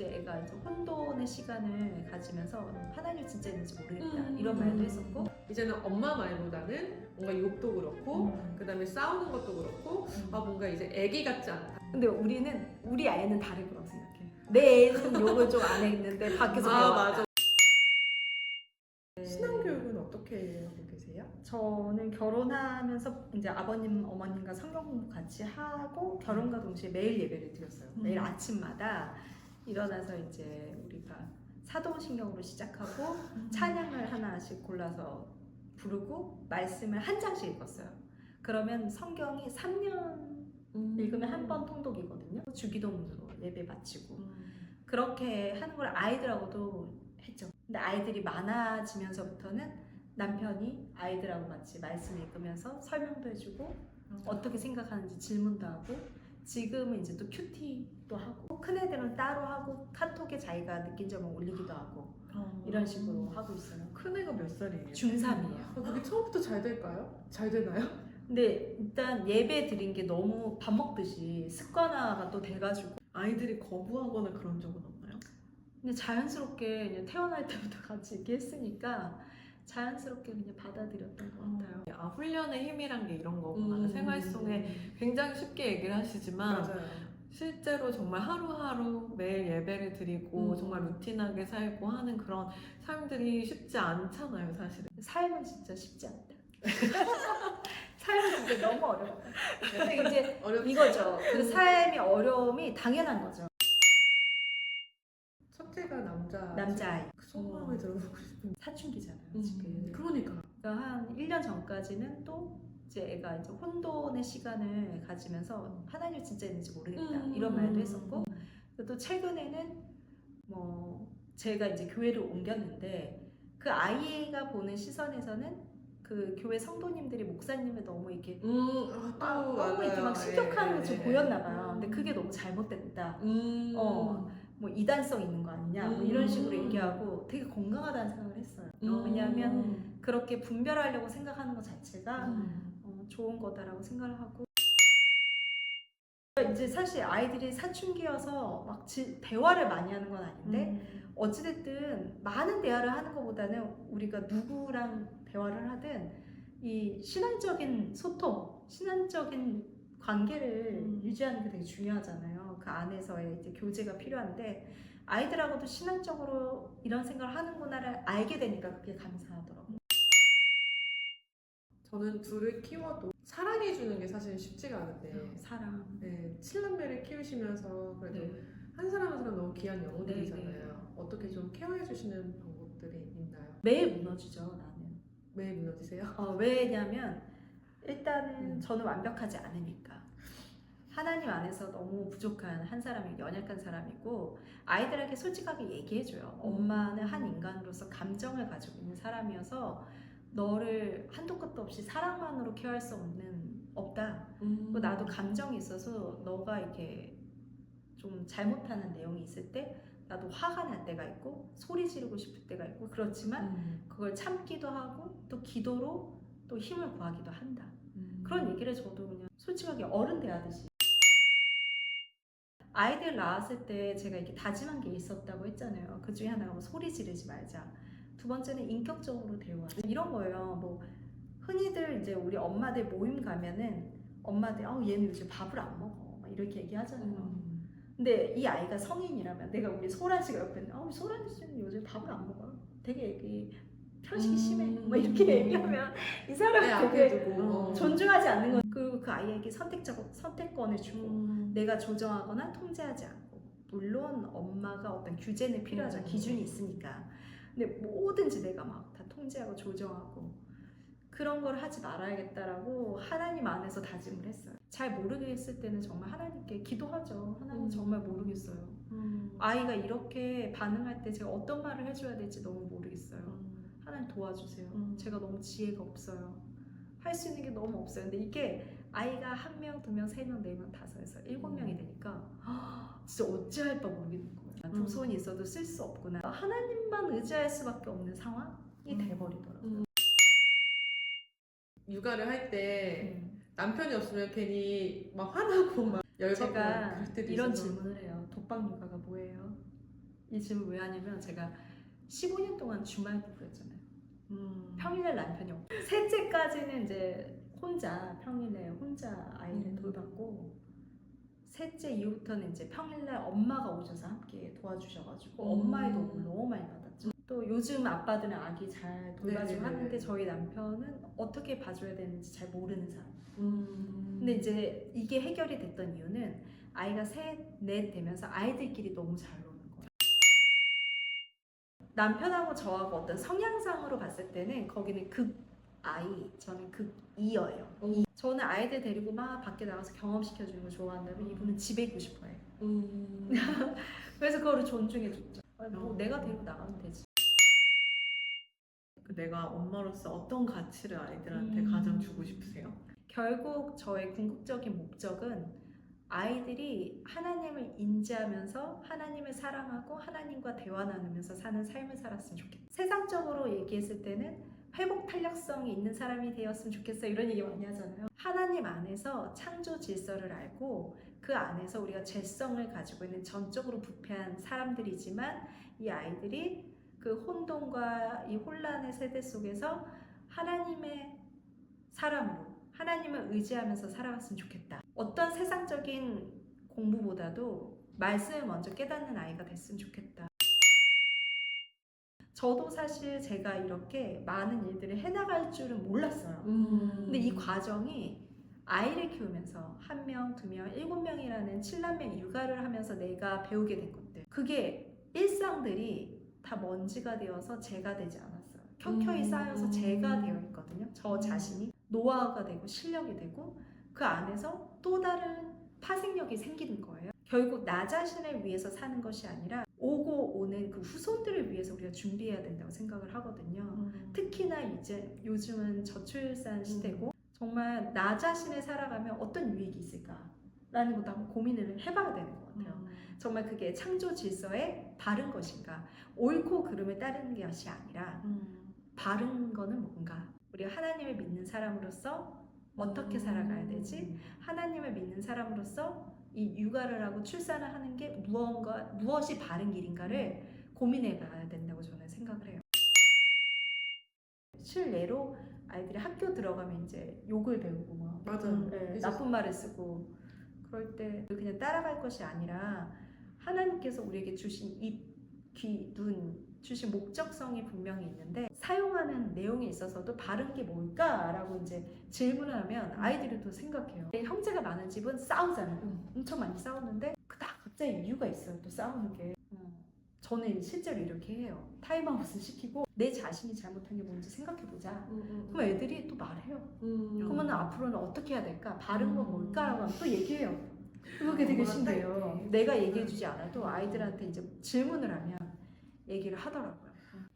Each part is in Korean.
이제 애가 이제 혼돈의 시간을 가지면서 하나님 진짜 있는지 모르겠다 음. 이런 말도 했었고 이제는 엄마 말보다는 뭔가 욕도 그렇고 음. 그다음에 싸우는 것도 그렇고 아 뭔가 이제 애기 같지 않다. 근데 우리는 우리 아이는 다를 거라고 생각해. 내 애는 욕을 좀 안 했는데 밖에서 아 배웠다. 맞아. 신앙 교육은 어떻게 하고 계세요? 저는 결혼하면서 이제 아버님 어머님과 성경 공부 같이 하고 결혼과 동시에 매일 예배를 드렸어요. 음. 매일 아침마다 일어나서 이제 우리가 사도신경으로 시작하고 찬양을 하나씩 골라서 부르고 말씀을 한 장씩 읽었어요. 그러면 성경이 3년 읽으면 한 번 통독이거든요. 주기도문으로 예배 마치고 그렇게 하는 걸 아이들하고도 했죠. 근데 아이들이 많아지면서부터는 남편이 아이들하고 같이 말씀 읽으면서 설명도 해주고 어떻게 생각하는지 질문도 하고 지금은 이제 또 큐티도 하고 큰 애들은 따로 하고 카톡에 자기가 느낀 점을 올리기도 하고 이런 식으로 하고 있어요. 큰 애가 몇 살이에요? 중3이에요. 아, 그게 처음부터 잘 될까요? 잘 되나요? 근데 일단 예배 드린 게 너무 밥 먹듯이 습관화가 또 돼가지고 아이들이 거부하거나 그런 적은 없나요? 근데 자연스럽게 이제 태어날 때부터 같이 이렇게 했으니까 자연스럽게 그냥 받아들였던 것 같아요. 아 훈련의 힘이란 게 이런 거구나 음. 생활 속에 굉장히 쉽게 얘기를 하시지만 맞아요. 실제로 정말 하루하루 매일 예배를 드리고 음. 정말 루틴하게 살고 하는 그런 삶들이 쉽지 않잖아요 사실은 삶은 진짜 쉽지 않다. 삶은 진짜 너무 어려워. 근데 이제 어렵. 이거죠. 그 삶의 어려움이 당연한 거죠. 첫째가 남자. 남자아이. 그 속마음을 들어보고 싶은. 사춘기잖아요, 음. 지금. 그러니까. 그러니까 한 1년 전까지는 또 이제 애가 이제 혼돈의 시간을 가지면서 하나님 진짜 있는지 모르겠다 음. 이런 말도 했었고 또 최근에는 뭐 제가 이제 교회를 옮겼는데 그 아이가 보는 시선에서는 그 교회 성도님들이 목사님을 너무 이렇게 음, 아, 막또 너무 이렇게 막. 신격하는 게좀 예, 예. 보였나 봐요. 근데 그게 너무 잘못됐다. 음. 어. 뭐 이단성 있는 거 아니냐 뭐 이런 식으로 음. 얘기하고 되게 건강하다는 생각을 했어요. 음. 왜냐하면 그렇게 분별하려고 생각하는 것 자체가 음. 어, 좋은 거다라고 생각을 하고 이제 사실 아이들이 사춘기여서 막 지- 대화를 많이 하는 건 아닌데 음. 어찌됐든 많은 대화를 하는 것보다는 우리가 누구랑 대화를 하든 이 신앙적인 소통, 신앙적인 관계를 음. 유지하는 게 되게 중요하잖아요. 그 안에서의 이제 교제가 필요한데 아이들하고도 신앙적으로 이런 생각을 하는구나를 알게 되니까 그게 감사하더라고요. 저는 둘을 키워도 사랑해주는 게 사실 쉽지가 않은데. 사랑. 네, 칠남매를 키우시면서 그래도 네. 한 사람 한 사람 너무 귀한 영혼들이잖아요. 네, 어떻게 좀 케어해 주시는 방법들이 있나요? 매일 무너지죠, 나는. 매일 무너지세요? 어, 왜냐면 일단은 음. 저는 완벽하지 않으니까 하나님 안에서 너무 부족한 한 사람이 연약한 사람이고 아이들에게 솔직하게 얘기해줘요. 음. 엄마는 한 인간으로서 감정을 가지고 있는 사람이어서 너를 한도 끝도 없이 사랑만으로 케어할 수 없는 없다. 음. 나도 감정이 있어서 너가 이렇게 좀 잘못하는 내용이 있을 때 나도 화가 날 때가 있고 소리 지르고 싶을 때가 있고 그렇지만 음. 그걸 참기도 하고 또 기도로 또 힘을 구하기도 한다. 음. 그런 얘기를 저도 그냥 솔직하게 어른 대하듯이 아이들 낳았을 때 제가 이렇게 다짐한 게 있었다고 했잖아요. 그 중에 하나가 뭐 소리 지르지 말자. 두 번째는 인격적으로 대화. 이런 거예요. 뭐 흔히들 이제 우리 엄마들 모임 가면은 엄마들 아 얘는 요즘 밥을 안 먹어 막 이렇게 얘기하잖아요. 음. 근데 이 아이가 성인이라면 내가 우리 소란 씨가 옆에 있는 아 우리 소란 씨는 요즘 밥을 안 먹어. 되게 얘기 편식이 음. 심해. 뭐 이렇게 얘기하면 이 사람이 애 되게 두고 어. 존중하지 않는 건 그리고 그 아이에게 선택적 선택권을 주고 음. 내가 조정하거나 통제하지 않고 물론 엄마가 어떤 규제는 필요하죠 음. 기준이 있으니까 근데 뭐든지 내가 막 다 통제하고 조정하고 그런 걸 하지 말아야겠다라고 하나님 안에서 다짐을 했어요 잘 모르겠을 때는 정말 하나님께 기도하죠 하나님 음. 정말 모르겠어요 음. 아이가 이렇게 반응할 때 제가 어떤 말을 해줘야 될지 너무 모르겠어요 음. 하나님 도와주세요. 음. 제가 너무 지혜가 없어요. 할 수 있는 게 너무 없어요. 근데 이게 아이가 한 명, 두 명, 세 명, 네 명, 다섯에서 일곱 음. 명이 되니까 진짜 어찌할 바 모르겠는 거예요. 음. 두 손이 있어도 쓸 수 없구나. 하나님만 의지할 수밖에 없는 상황이 음. 돼버리더라고요. 음. 육아를 할때 음. 남편이 없으면 괜히 막 화나고 막 열받고 제가 그럴 때도 이런 있어서. 질문을 해요. 독박 육아가 뭐예요? 이 질문 왜 하냐면 제가 15년 동안 주말도 그랬잖아요. 음. 평일날 남편이 없고 셋째까지는 이제 혼자 평일에 혼자 아이를 음. 돌봤고 셋째 이후부터는 이제 평일날 엄마가 오셔서 함께 도와주셔가지고 음. 엄마의 도움을 너무 많이 받았죠. 또 요즘 아빠들은 아기 잘 돌봐주고 네네네. 하는데 저희 남편은 어떻게 봐줘야 되는지 잘 모르는 사람. 음. 근데 이제 이게 해결이 됐던 이유는 아이가 셋, 넷 되면서 아이들끼리 너무 잘 거예요. 남편하고 저하고 어떤 성향상으로 봤을 때는 거기는 극 아이, 저는 극 이어예요. 오. 저는 아이들 데리고 막 밖에 나가서 경험시켜주는 거 좋아한다면 이분은 집에 있고 싶어요. 음. 그래서 그거를 존중해줬죠. 아니, 뭐 어. 내가 데리고 나가면 되지. 그 내가 엄마로서 어떤 가치를 아이들한테 음. 가장 주고 싶으세요? 결국 저의 궁극적인 목적은 아이들이 하나님을 인지하면서 하나님을 사랑하고 하나님과 대화 나누면서 사는 삶을 살았으면 좋겠다. 세상적으로 얘기했을 때는 회복 탄력성이 있는 사람이 되었으면 좋겠어 이런 얘기 많이 하잖아요. 하나님 안에서 창조 질서를 알고 그 안에서 우리가 죄성을 가지고 있는 전적으로 부패한 사람들이지만 이 아이들이 그 혼돈과 이 혼란의 세대 속에서 하나님의 사람으로 하나님을 의지하면서 살아갔으면 좋겠다. 어떤 세상적인 공부보다도 말씀을 먼저 깨닫는 아이가 됐으면 좋겠다. 저도 사실 제가 이렇게 많은 일들을 해나갈 줄은 몰랐어요. 음. 근데 이 과정이 아이를 키우면서 한 명, 두 명, 일곱 명이라는 칠남매 육아를 하면서 내가 배우게 된 것들. 그게 일상들이 다 먼지가 되어서 제가 되지 않았어요. 켜켜이 음. 쌓여서 제가 되어 있거든요. 저 자신이 노하우가 되고 실력이 되고 그 안에서 또 다른 파생력이 생기는 거예요. 결국 나 자신을 위해서 사는 것이 아니라 오고 오는 그 후손들을 위해서 우리가 준비해야 된다고 생각을 하거든요. 음. 특히나 이제 요즘은 저출산 시대고 정말 나 자신을 살아가면 어떤 유익이 있을까라는 것도 한번 고민을 해봐야 되는 것 같아요. 음. 정말 그게 창조 질서에 바른 것인가, 옳고 그름을 따르는 것이 아니라 음. 바른 거는 뭔가 우리가 하나님을 믿는 사람으로서 어떻게 살아가야 되지? 하나님을 믿는 사람으로서 이 육아를 하고 출산을 하는 게 무언가 무엇이 바른 길인가를 고민해 봐야 된다고 저는 생각을 해요. 실례로 아이들이 학교 들어가면 이제 욕을 배우고 막 맞아요. 네, 이제 나쁜 말을 쓰고 그럴 때 그냥 따라갈 것이 아니라 하나님께서 우리에게 주신 입, 귀, 눈 주신 목적성이 분명히 있는데 사용하는 내용에 있어서도 바른 게 뭘까라고 이제 질문을 하면 아이들이 또 생각해요. 형제가 많은 집은 싸우잖아요. 음. 엄청 많이 싸우는데 그다 각자의 이유가 있어요. 또 싸우는 게. 어. 저는 실제로 이렇게 해요. 타임아웃을 시키고 내 자신이 잘못한 게 뭔지 생각해 보자. 음, 음. 그럼 애들이 또 말해요. 음. 그러면 앞으로는 어떻게 해야 될까? 바른 건 음. 뭘까라고 하면 또 얘기해요. 그게 되게 신기해요. 내가 얘기해주지 않아도 아이들한테 이제 질문을 하면 얘기를 하더라고요.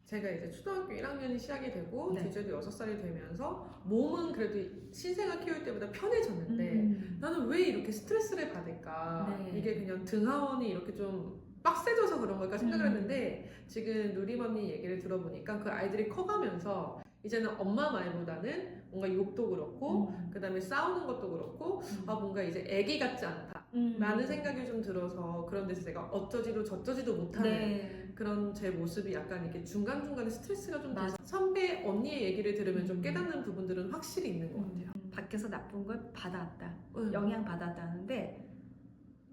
제가 이제 초등학교 1학년이 시작이 되고 네. 제주도 6살이 되면서 몸은 그래도 신생아 키울 때보다 편해졌는데 음. 나는 왜 이렇게 스트레스를 받을까? 네. 이게 그냥 등하원이 이렇게 좀 빡세져서 그런 걸까 생각을 음. 했는데 지금 누리맘니 얘기를 들어보니까 그 아이들이 커가면서 이제는 엄마 말보다는 뭔가 욕도 그렇고 음. 그다음에 싸우는 것도 그렇고 아 뭔가 이제 애기 같지 않다 음. 라는 생각이 좀 들어서 그런 데서 제가 어쩌지도 저쩌지도 못하는 네. 그런 제 모습이 약간 이렇게 중간중간에 스트레스가 좀. 돼서 선배 언니의 얘기를 들으면 좀 음. 깨닫는 부분들은 확실히 있는 것 같아요. 음. 밖에서 나쁜 걸 받아왔다. 음. 영향 받았다는데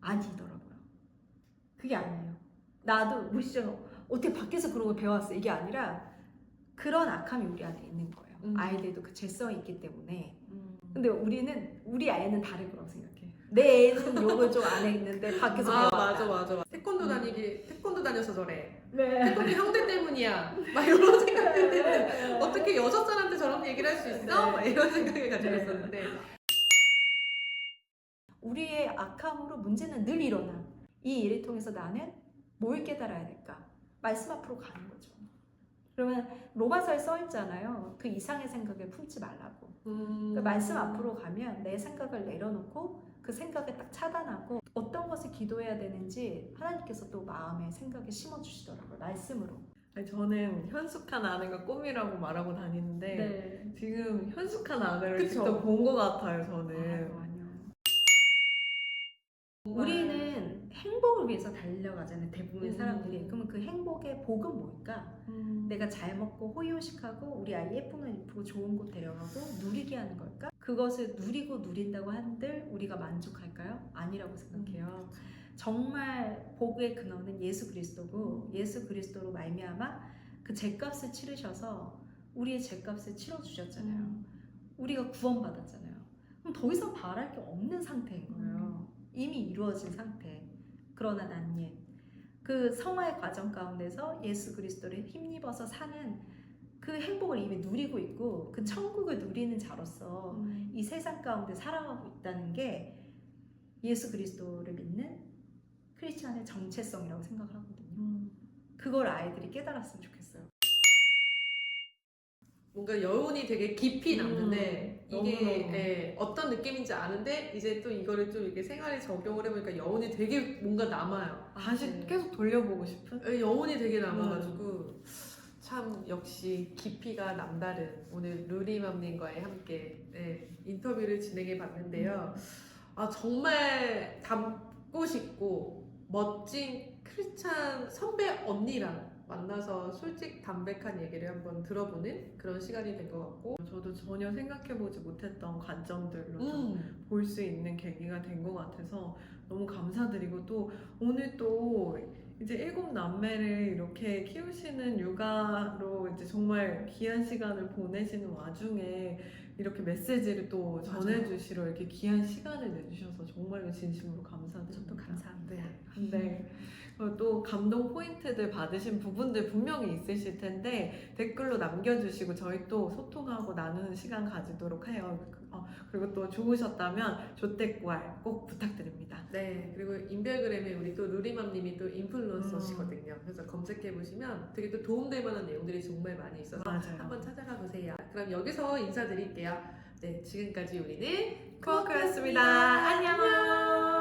아니더라고요. 그게 아니에요. 나도 우리 시절 어떻게 밖에서 그런 걸 배워왔어 이게 아니라 그런 악함이 우리 안에 있는 거예요. 음. 아이들도 그 죄성이 있기 때문에. 음. 근데 우리는 우리 아이는 다를 거라고 생각해. 내 애는 욕을 좀안 했는데 밖에서 아 배워왔다. 맞아 맞아 맞아. 다니기 태권도 다녀서 저래. 네. 태권도 형들 때문이야. 막 이런 네. 어떻게 여섯 살한테 저런 얘기를 할 수 있어? 네. 막 이런 생각을 가지고 네. 있었는데 우리의 악함으로 문제는 늘 일어나. 이 일을 통해서 나는 뭘 깨달아야 될까? 말씀 앞으로 가는 거죠. 그러면 로마서에 써 있잖아요. 그 이상의 생각을 품지 말라고. 음. 그 말씀 앞으로 가면 내 생각을 내려놓고 그 생각을 딱 차단하고 어떤 것을 기도해야 되는지 하나님께서 또 마음에 생각에 심어주시더라고요. 말씀으로. 아니, 저는 현숙한 아내가 꿈이라고 말하고 다니는데 네. 지금 현숙한 아내를 그쵸? 직접 본 것 같아요 저는 아니요. 우리는 행복을 위해서 달려가잖아요. 대부분의 음. 사람들이. 그러면 그 행복의 복은 뭘까? 음. 내가 잘 먹고 호의호식하고 우리 아이 옷 입고 좋은 곳 데려가고 누리게 하는 걸까? 그것을 누리고 누린다고 한들 우리가 만족할까요? 아니라고 생각해요. 정말 복의 근원은 예수 그리스도고 예수 그리스도로 말미암아 그 죄값을 치르셔서 우리의 죄값을 치러 주셨잖아요. 음. 우리가 구원받았잖아요. 그럼 더 이상 바랄 게 없는 상태인 거예요. 이미 이루어진 상태. 그러나 난 옛. 그 성화의 과정 가운데서 예수 그리스도를 힘입어서 사는 그 행복을 이미 누리고 있고 그 천국을 누리는 자로서 음. 이 세상 가운데 살아가고 있다는 게 예수 그리스도를 믿는 크리스찬의 정체성이라고 생각을 하거든요. 음. 그걸 아이들이 깨달았으면 좋겠어요. 뭔가 여운이 되게 깊이 남는데 음, 이게. 예, 어떤 느낌인지 아는데 이제 또 이거를 좀 이렇게 생활에 적용을 해보니까 여운이 되게 뭔가 남아요. 다시 네. 계속 돌려보고 싶은 예, 여운이 되게 남아가지고 참 역시 깊이가 남다른 오늘 루리맘님과의 함께 예, 인터뷰를 진행해 봤는데요. 아 정말 닮고 싶고 멋진 크리스찬 선배 언니랑 만나서 솔직 담백한 얘기를 한번 들어보는 그런 시간이 된 것 같고 저도 전혀 생각해보지 못했던 관점들로 좀 음. 볼수 있는 계기가 된 것 같아서 너무 감사드리고 또 오늘 또 이제 일곱 남매를 이렇게 키우시는 육아로 이제 정말 귀한 시간을 보내시는 와중에 이렇게 메시지를 또. 전해주시러 이렇게 귀한 시간을 내주셔서 정말로 진심으로 감사드립니다. 저도 감사합니다. 네. 그리고 또 감동 포인트들 받으신 부분들 분명히 있으실 텐데 댓글로 남겨주시고 저희 또 소통하고 나누는 시간 가지도록 해요. 어, 그리고 또 좋으셨다면 조댓구알 꼭 부탁드립니다. 네, 그리고 인별그램에 우리 또 루리맘님이 또 인플루언서시거든요. 그래서 검색해 보시면 되게 또 도움될 만한 내용들이 정말 많이 있어서 맞아요. 한번 찾아가 보세요. 그럼 여기서 인사드릴게요. 네, 지금까지 우리는 코어크였습니다. 안녕.